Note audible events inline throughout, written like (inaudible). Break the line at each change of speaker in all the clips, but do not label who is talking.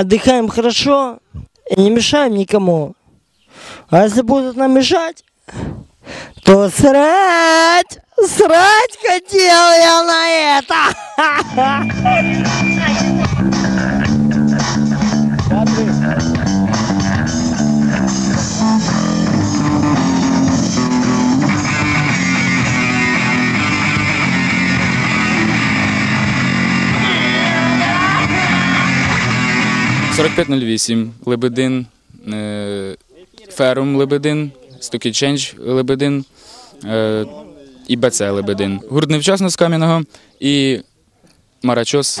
отдыхаем хорошо и не мешаем никому. А если будут нам мешать, то срать, срать хотел я на это. (laughs)
4508 Лебедин, е, Ферум Лебедин, Стокіченч Лебедин е, і БЦ Лебедин. Гурт невчасно з Кам'яного і Марачос.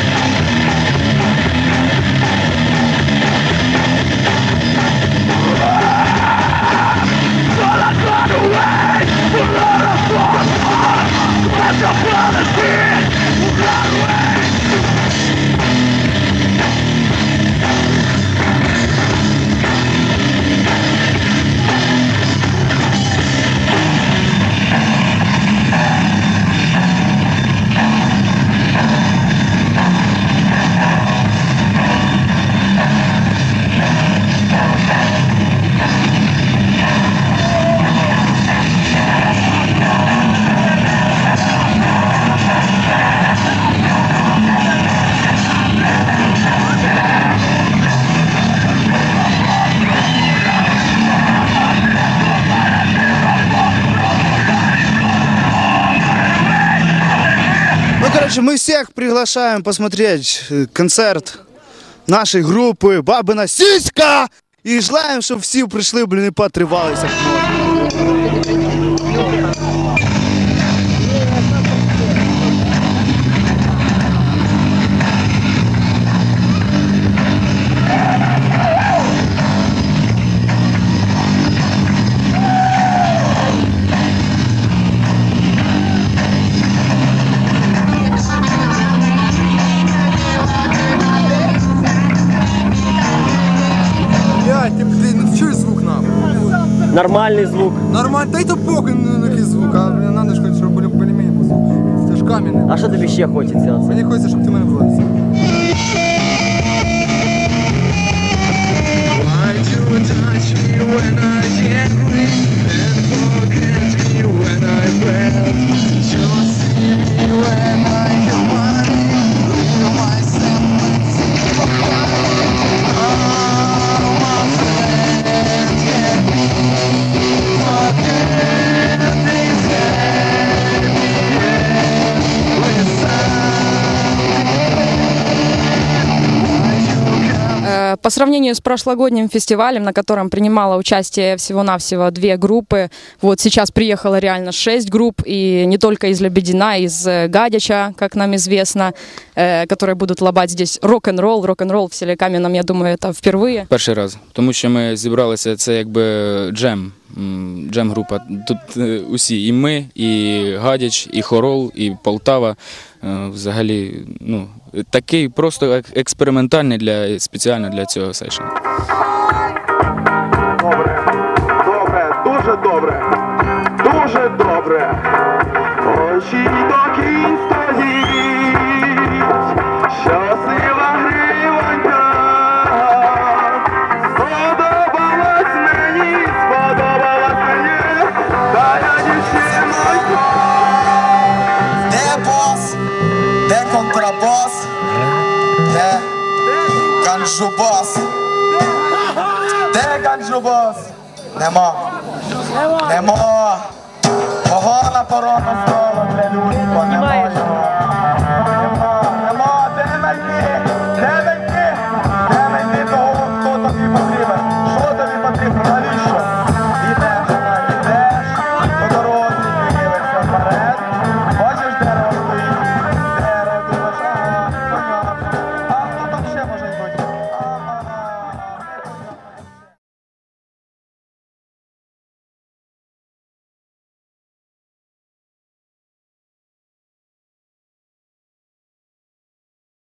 короче, мы всех приглашаем посмотреть э, концерт нашей группы «Бабина сіська» і желаємо, щоб всі прийшли, блін, і потривалися.
Нормальный звук.
Нормально, та й то похуй на який звук, а ж хоч, щоб були пельмені по звуку. Це ж камінь.
А що тобі ще хочется?
Мені хочеться, щоб ти мене вродився.
По сравнению с прошлогодним фестивалем, на котором принимало участие всего-навсего две группы, вот сейчас приехало реально шесть групп, и не только из Лебедина, из э, Гадяча, как нам известно, э, которые будут лобать здесь рок-н-ролл. Рок-н-ролл в селе Каменном, я думаю, это впервые.
Перший раз, тому що ми зібралися, це якби джем. Джем-група. Тут е, усі, і ми, і Гадяч, і Хорол, і Полтава. Е, Взагалі, ну, такий просто експериментальний для спеціально для цього сейшну.
Добре, добре, дуже добре, дуже добре. Очі до кінь
Де ганджубас? Де ганджубас? Нема. Нема. Погана порона